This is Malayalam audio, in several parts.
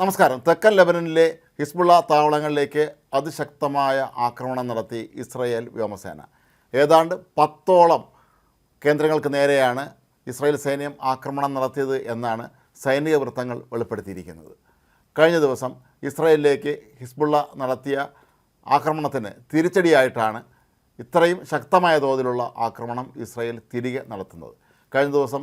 നമസ്കാരം. തെക്കൻ ലെബനനിലെ ഹിസ്ബുള്ള താവളങ്ങളിലേക്ക് അതിശക്തമായ ആക്രമണം നടത്തി ഇസ്രയേൽ വ്യോമസേന. ഏതാണ്ട് പത്തോളം കേന്ദ്രങ്ങൾക്ക് നേരെയാണ് ഇസ്രയേൽ സൈന്യം ആക്രമണം നടത്തിയത് എന്നാണ് സൈനിക വൃത്തങ്ങൾ വെളിപ്പെടുത്തിയിരിക്കുന്നത്. കഴിഞ്ഞ ദിവസം ഇസ്രയേലിലേക്ക് ഹിസ്ബുള്ള നടത്തിയ ആക്രമണത്തിന് തിരിച്ചടിയായിട്ടാണ് ഇത്രയും ശക്തമായ തോതിലുള്ള ആക്രമണം ഇസ്രയേൽ തിരികെ നടത്തുന്നത്. കഴിഞ്ഞ ദിവസം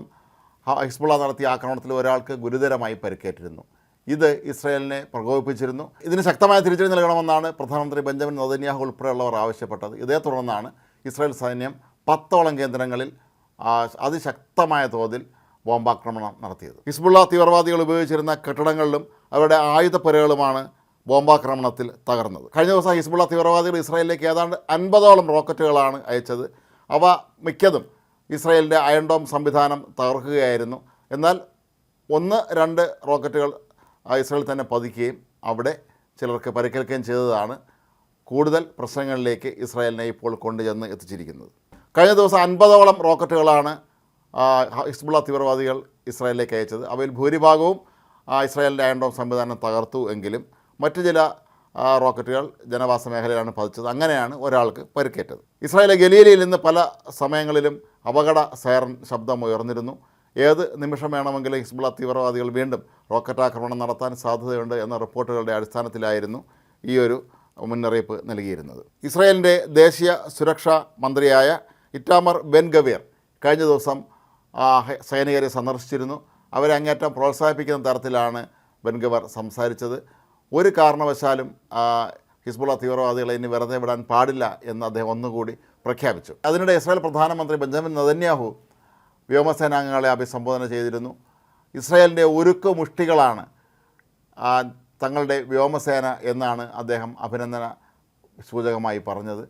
ഹിസ്ബുള്ള നടത്തിയ ആക്രമണത്തിൽ ഒരാൾക്ക് ഗുരുതരമായി പരിക്കേറ്റിരുന്നു. ഇത് ഇസ്രായേലിനെ പ്രകോപിപ്പിച്ചിരുന്നു. ഇതിന് ശക്തമായ തിരിച്ചടി നൽകണമെന്നാണ് പ്രധാനമന്ത്രി ബെഞ്ചമിൻ നദന്യാഹു ഉൾപ്പെടെയുള്ളവർ ആവശ്യപ്പെട്ടത്. ഇതേ തുടർന്നാണ് ഇസ്രായേൽ സൈന്യം പത്തോളം കേന്ദ്രങ്ങളിൽ അതിശക്തമായ തോതിൽ ബോംബാക്രമണം നടത്തിയത്. ഹിസ്ബുള്ള തീവ്രവാദികൾ ഉപയോഗിച്ചിരുന്ന കെട്ടിടങ്ങളിലും അവരുടെ ആയുധപ്പുരകളുമാണ് ബോംബാക്രമണത്തിൽ തകർന്നത്. കഴിഞ്ഞ ദിവസം ഹിസ്ബുള്ള തീവ്രവാദികൾ ഇസ്രായേലിലേക്ക് ഏതാണ്ട് അൻപതോളം റോക്കറ്റുകളാണ് അയച്ചത്. അവ മിക്കതും ഇസ്രായേലിന്റെ അയൺഡോം സംവിധാനം തകർക്കുകയായിരുന്നു. എന്നാൽ ഒന്ന് രണ്ട് റോക്കറ്റുകൾ ആ ഇസ്രായേൽ തന്നെ പതിക്കുകയും അവിടെ ചിലർക്ക് പരിക്കേൽക്കുകയും ചെയ്തതാണ് കൂടുതൽ പ്രശ്നങ്ങളിലേക്ക് ഇസ്രായേലിനെ ഇപ്പോൾ കൊണ്ടുചെന്ന് എത്തിച്ചിരിക്കുന്നത്. കഴിഞ്ഞ ദിവസം അൻപതോളം റോക്കറ്റുകളാണ് ഹിസ്ബുള്ള തീവ്രവാദികൾ ഇസ്രായേലിലേക്ക് അയച്ചത്. അവയിൽ ഭൂരിഭാഗവും ഇസ്രായേലിന്റെ അയൺഡോം സംവിധാനം തകർത്തു എങ്കിലും മറ്റു ചില റോക്കറ്റുകൾ ജനവാസ മേഖലയിലാണ് പതിച്ചത്. അങ്ങനെയാണ് ഒരാൾക്ക് പരിക്കേറ്റത്. ഇസ്രായേലിലെ ഗലീലയിൽ നിന്ന് പല സമയങ്ങളിലും അപകട സൈറൻ ശബ്ദം ഉയർന്നിരുന്നു. ഏത് നിമിഷം വേണമെങ്കിലും ഹിസ്ബുള തീവ്രവാദികൾ വീണ്ടും റോക്കറ്റ് ആക്രമണം നടത്താൻ സാധ്യതയുണ്ട് എന്ന റിപ്പോർട്ടുകളുടെ അടിസ്ഥാനത്തിലായിരുന്നു ഈ ഒരു മുന്നറിയിപ്പ് നൽകിയിരുന്നത്. ഇസ്രായേലിന്റെ ദേശീയ സുരക്ഷാ മന്ത്രിയായ ഇറ്റാമർ ബെൻ ഗവീർ കഴിഞ്ഞ ദിവസം സൈനികരെ സന്ദർശിച്ചിരുന്നു. അവരെ അങ്ങേറ്റം പ്രോത്സാഹിപ്പിക്കുന്ന തരത്തിലാണ് ബെൻഗവർ സംസാരിച്ചത്. ഒരു കാരണവശാലും ഹിസ്ബുള തീവ്രവാദികളെ ഇനി വെറുതെ വിടാൻ പാടില്ല എന്ന് അദ്ദേഹം ഒന്നുകൂടി പ്രഖ്യാപിച്ചു. അതിനിടെ ഇസ്രായേൽ പ്രധാനമന്ത്രി ബെഞ്ചമിൻ നദന്യാഹു വ്യോമസേനാംഗങ്ങളെ അഭിസംബോധന ചെയ്തിരുന്നു. ഇസ്രായേലിന്റെ ഒരുക്ക് മുഷ്ടികളാണ് തങ്ങളുടെ വ്യോമസേന എന്നാണ് അദ്ദേഹം അഭിനന്ദന സൂചകമായി പറഞ്ഞത്.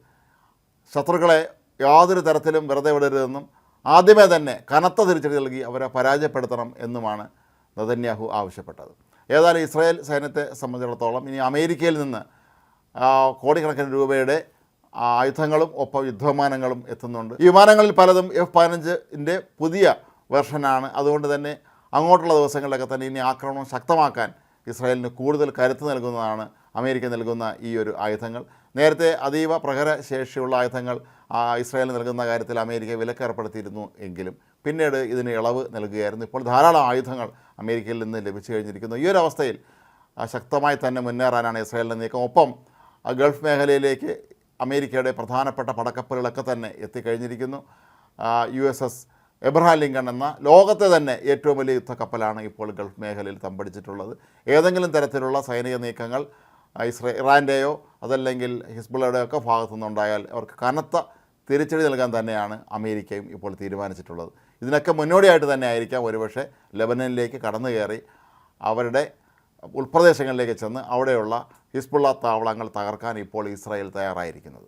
ശത്രുക്കളെ യാതൊരു തരത്തിലും വെറുതെ വിടരുതെന്നും ആദ്യമേ തന്നെ കനത്ത തിരിച്ചടി നൽകി അവരെ പരാജയപ്പെടുത്തണം എന്നുമാണ് നതന്യാഹു ആവശ്യപ്പെട്ടത്. ഏതായാലും ഇസ്രായേൽ സൈന്യത്തെ സംബന്ധിച്ചിടത്തോളം ഇനി അമേരിക്കയിൽ നിന്ന് കോടിക്കണക്കിന് രൂപയുടെ ആയുധങ്ങളും ഒപ്പം യുദ്ധവിമാനങ്ങളും എത്തുന്നുണ്ട്. ഈ വിമാനങ്ങളിൽ പലതും എഫ് പതിനഞ്ചിന്റെ പുതിയ വെർഷനാണ്. അതുകൊണ്ട് തന്നെ അങ്ങോട്ടുള്ള ദിവസങ്ങളിലൊക്കെ തന്നെ ഇനി ആക്രമണം ശക്തമാക്കാൻ ഇസ്രായേലിന് കൂടുതൽ കരുത്ത് നൽകുന്നതാണ് അമേരിക്ക നൽകുന്ന ഈ ഒരു ആയുധങ്ങൾ. നേരത്തെ അതീവ പ്രഹരശേഷിയുള്ള ആയുധങ്ങൾ ഇസ്രായേലിന് നൽകുന്ന കാര്യത്തിൽ അമേരിക്ക വിലക്കേർപ്പെടുത്തിയിരുന്നു എങ്കിലും പിന്നീട് ഇതിന് ഇളവ് നൽകുകയായിരുന്നു. ഇപ്പോൾ ധാരാളം ആയുധങ്ങൾ അമേരിക്കയിൽ നിന്ന് ലഭിച്ചു കഴിഞ്ഞിരിക്കുന്നു. ഈ ഒരു അവസ്ഥയിൽ ശക്തമായി തന്നെ മുന്നേറാനാണ് ഇസ്രായേലിന്റെ നീക്കം. ഒപ്പം ഗൾഫ് മേഖലയിലേക്ക് അമേരിക്കയുടെ പ്രധാനപ്പെട്ട പടക്കപ്പലുകളൊക്കെ തന്നെ എത്തിക്കഴിഞ്ഞിരിക്കുന്നു. U S S Abraham Lincoln എന്ന ലോകത്തെ തന്നെ ഏറ്റവും വലിയ യുദ്ധക്കപ്പലാണ് ഇപ്പോൾ ഗൾഫ് മേഖലയിൽ തമ്പടിച്ചിട്ടുള്ളത്. ഏതെങ്കിലും തരത്തിലുള്ള സൈനിക നീക്കങ്ങൾ ഇസ്രേ ഇറാന്റെയോ അതല്ലെങ്കിൽ ഹിസ്ബുള്ളയുടെയോ ഒക്കെ ഭാഗത്തു നിന്നുണ്ടായാൽ അവർക്ക് കനത്ത തിരിച്ചടി നൽകാൻ തന്നെയാണ് അമേരിക്കയും ഇപ്പോൾ തീരുമാനിച്ചിട്ടുള്ളത്. ഇതിനൊക്കെ മുന്നോടിയായിട്ട് തന്നെ ആയിരിക്കാം ഒരുപക്ഷെ ലെബനനിലേക്ക് കടന്നു കയറി അവരുടെ ഉൾപ്രദേശങ്ങളിലേക്ക് ചെന്ന് അവിടെയുള്ള ഹിസ്ബുള്ള താവളങ്ങൾ തകർക്കാൻ ഇപ്പോൾ ഇസ്രായേൽ തയ്യാറായിരിക്കുന്നത്.